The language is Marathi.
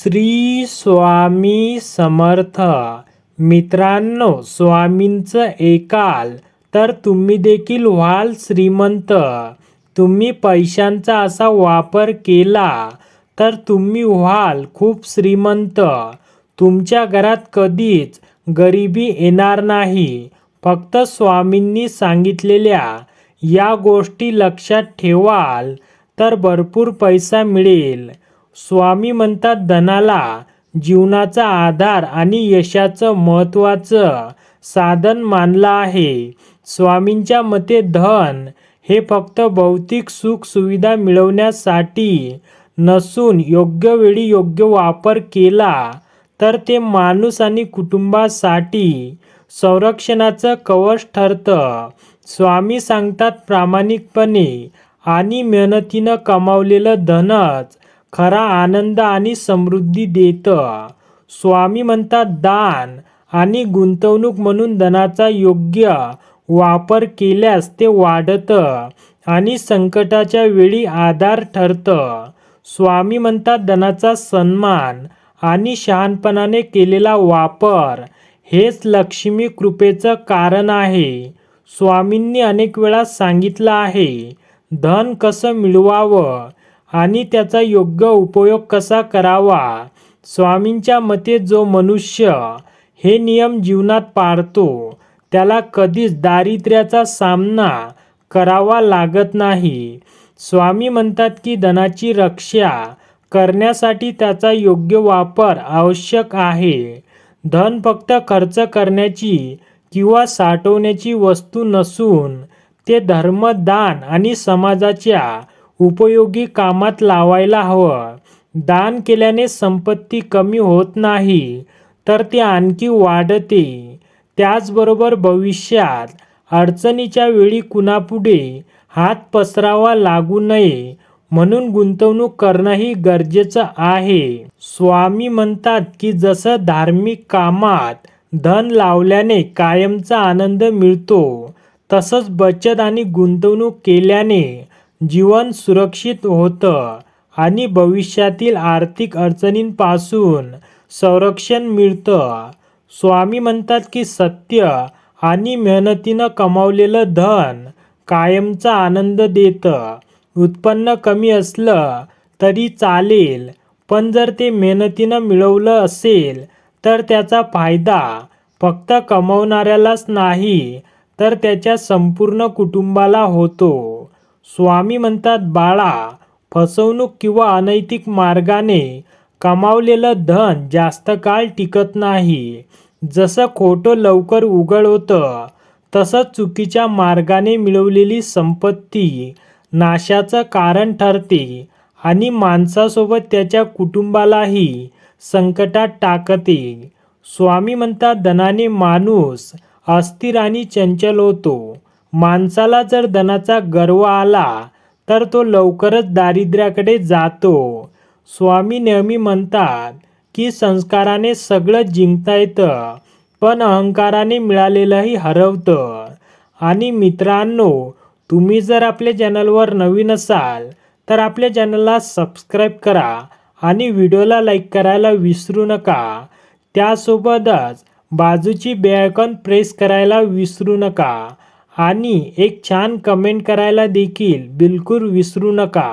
श्री स्वामी समर्थ. मित्रांनो स्वामींचं एकाल तर तुम्ही देखील व्हाल श्रीमंत. तुम्ही पैशांचा असा वापर केला तर तुम्ही व्हाल खूप श्रीमंत. तुमच्या घरात कधीच गरिबी येणार नाही. फक्त स्वामींनी सांगितलेल्या या गोष्टी लक्षात ठेवाल तर भरपूर पैसा मिळेल. स्वामी म्हणतात धनाला जीवनाचा आधार आणि यशाचं महत्त्वाचं साधन मानलं आहे. स्वामींच्या मते धन हे फक्त भौतिक सुख सुविधा मिळवण्यासाठी नसून योग्य वेळी योग्य वापर केला तर ते माणूस आणि कुटुंबासाठी संरक्षणाचं कवच ठरतं. स्वामी सांगतात प्रामाणिकपणे आणि मेहनतीनं कमावलेलं धनच खरा आनंद आणि समृद्धी देतं. स्वामी म्हणतात दान आणि गुंतवणूक म्हणून धनाचा योग्य वापर केल्यास ते वाढतं आणि संकटाच्या वेळी आधार ठरतं. स्वामी म्हणतात धनाचा सन्मान आणि शहाणपणाने केलेला वापर हेच लक्ष्मी कृपेचं कारण आहे. स्वामींनी अनेक वेळा सांगितलं आहे धन कसं मिळवावं? आणि त्याचा योग्य उपयोग कसा करावा? स्वामींच्या मते जो मनुष्य हे नियम जीवनात पाळतो त्याला कधीच दारिद्र्याचा सामना करावा लागत नाही. स्वामी म्हणतात की धनाची रक्षा करण्यासाठी त्याचा योग्य वापर आवश्यक आहे. धन फक्त खर्च करण्याची किंवा साठवण्याची वस्तू नसून ते धर्मदान आणि समाजाच्या उपयोगी कामात लावायला हवं. दान केल्याने संपत्ती कमी होत नाही तर ती आणखी वाढते. त्याचबरोबर भविष्यात अडचणीच्या वेळी कुणापुढे हात पसरावा लागू नये म्हणून गुंतवणूक करणंही गरजेचं आहे. स्वामी म्हणतात की जसं धार्मिक कामात धन लावल्याने कायमचा आनंद मिळतो तसंच बचत आणि गुंतवणूक केल्याने जीवन सुरक्षित होतं आणि भविष्यातील आर्थिक अडचणींपासून संरक्षण मिळतं. स्वामी म्हणतात की सत्य आणि मेहनतीनं कमावलेलं धन कायमचा आनंद देतं. उत्पन्न कमी असलं तरी चालेल पण जर ते मेहनतीनं मिळवलं असेल तर त्याचा फायदा फक्त कमावणाऱ्यालाच नाही तर त्याच्या संपूर्ण कुटुंबाला होतो. स्वामी म्हणतात बाळा फसवणूक किंवा अनैतिक मार्गाने कमावलेलं धन जास्त काळ टिकत नाही. जसं खोटं लवकर उघड होतं तसं चुकीच्या मार्गाने मिळवलेली संपत्ती नाशाचं कारण ठरते आणि माणसासोबत त्याच्या कुटुंबालाही संकटात टाकते. स्वामी म्हणतात धनाने माणूस अस्थिर आणि चंचल होतो. माणसाला जर धनाचा गर्व आला तर तो लवकरच दारिद्र्याकडे जातो. स्वामी नेहमी म्हणतात की संस्काराने सगळं जिंकता येतं पण अहंकाराने मिळालेलंही हरवतं. आणि मित्रांनो तुम्ही जर आपल्या चॅनलवर नवीन असाल तर आपल्या चॅनलला सबस्क्राईब करा आणि व्हिडिओला लाईक करायला विसरू नका. त्यासोबतच बाजूची बेआयकॉन प्रेस करायला विसरू नका. आणि एक छान कमेंट करायला देखील बिलकुल विसरू नका.